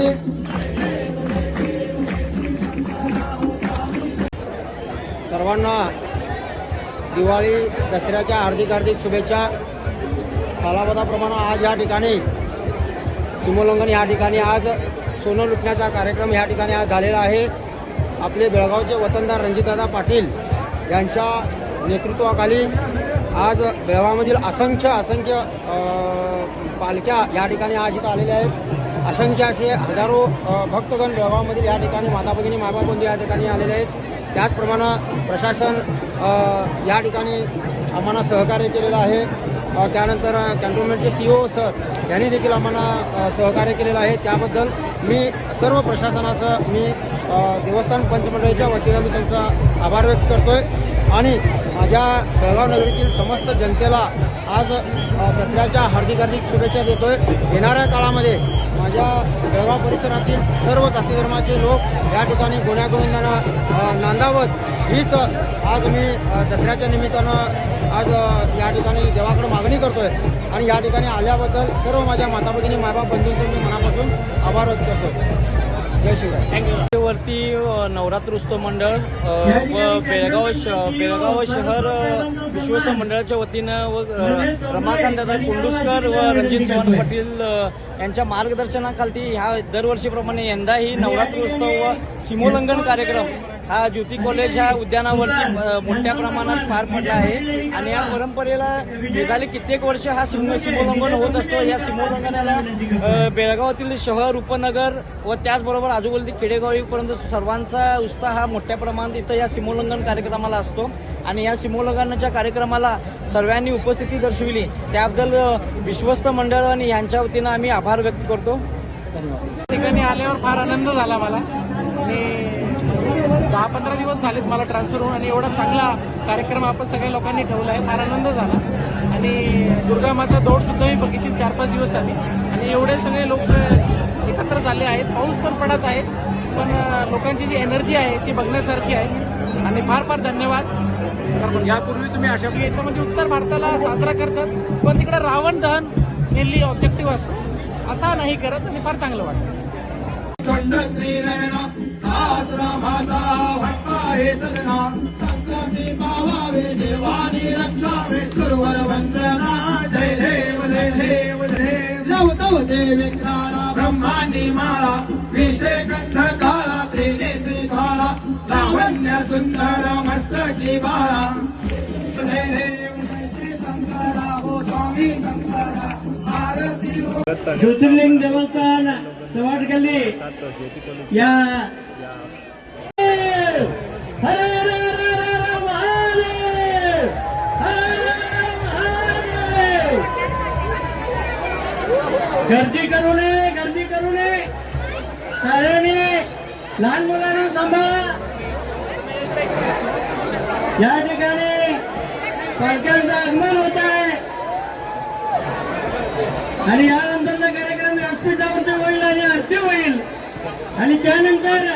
राजा सर्वांना दिवाळी दसऱ्याच्या हार्दिक हार्दिक शुभेच्छा. सालाबदाप्रमाणे आज या ठिकाणी सीमोल्लंघन या ठिकाणी आज सोनं लुटण्याचा कार्यक्रम या ठिकाणी आज झालेला आहे. आपले बेळगावचे वतनदार रणजितदादा पाटील यांच्या नेतृत्वाखाली आज बेळगावमधील असंख्य असंख्य पालख्या या ठिकाणी आज इथं आलेल्या आहेत. असंख्य असे हजारो भक्तगण बेळगावमधील या ठिकाणी माता भगिनी माबाबंधू या ठिकाणी आलेले आहेत. त्याचप्रमाणे प्रशासन या ठिकाणी आम्हाला सहकार्य केलेलं आहे. त्यानंतर कॅन्टोन्मेंटचे सी ओ सर यांनी देखील आम्हाला सहकार्य केलेलं आहे. त्याबद्दल मी सर्व प्रशासनाचं मी देवस्थान पंचमंडळीच्या वतीनं मी त्यांचा आभार व्यक्त करतोय. आणि माझ्या बेळगाव नगरीतील समस्त जनतेला आज दसऱ्याच्या हार्दिक हार्दिक शुभेच्छा देतोय. येणाऱ्या काळामध्ये माझ्या बेळगाव परिसरातील सर्व जाती धर्माचे लोक या ठिकाणी गुण्यागोविंदांना नांदावत. हीच आज मी दसऱ्याच्या निमित्तानं आज या ठिकाणी देवाकडे मागणी करतोय. आणि या ठिकाणी आल्याबद्दल सर्व माझ्या माता भगिनी मायबाप बंधूंचे मी मनापासून आभार व्यक्त करतो जय शिवराय वरती अ, नवरात्रोत्सव मंडळ व बेळगाव बेळगाव शहर विश्वस्त मंडळाच्या वतीनं व अ, रमाकांत दादा कुंडुसकर व रणजित चव्हाण पाटील यांच्या मार्गदर्शनाखाली ह्या दरवर्षीप्रमाणे यंदाही नवरात्रोत्सव व सीमोल्लंघन कार्यक्रम हा ज्योती कॉलेज ह्या उद्यानावरती मोठ्या प्रमाणात पार पडला आहे. आणि या परंपरेला गेली कित्येक वर्ष हा सिमो सीमोल्लंघन होत असतो. या सीमोल्लंघनाला बेळगावातील शहर उपनगर व त्याचबरोबर आजूबाजूतील आतापर्यंत सर्वांचा उत्साह हा मोठ्या प्रमाणात इथं या सीमोल्लंघन कार्यक्रमाला असतो. आणि या सीमोल्लंघनाच्या कार्यक्रमाला सर्वांनी उपस्थिती दर्शविली. त्याबद्दल विश्वस्त मंडळ आणि यांच्या वतीनं आम्ही आभार व्यक्त करतो. धन्यवाद. ठिकाणी आल्यावर फार आनंद झाला मला. आणि दहा पंधरा दिवस झालेत मला ट्रान्सफर होऊन आणि एवढा चांगला कार्यक्रम आपण सगळ्या लोकांनी ठेवला आहे. फार आनंद झाला. आणि दुर्गा माता दौड सुद्धा मी बघितली चार पाच दिवस झाली आणि एवढे सगळे लोक एकत्र झाले आहेत. पाऊस पण पडत आहे. पण लोकांची जी एनर्जी आहे ती बघण्यासारखी आहे. आणि फार फार धन्यवाद. यापूर्वी तुम्ही अशा इथं म्हणजे उत्तर भारताला साजरा करतात पण तिकडे रावण दहन मेनली ऑब्जेक्टिव्ह असतं असा नाही करत आणि फार चांगलं वाटतं. खंड देव दास देव देव. देव ब्रह्मांडी माळा विषय काळा त्रिनेत्री ज्वाळा लावण्य सुंदर मस्तकी बाळा. ज्योतिर्लिंग देवस्थान चव्हाट गल्ली. या. हरे. गर्दी करू नये. लहान मुलांना थांबा. या ठिकाणी पालख्यांचं आगमन होत आहे. आणि यानंतरचा कार्यक्रम व्यासपीठावरती होईल आणि आरती होईल. आणि त्यानंतर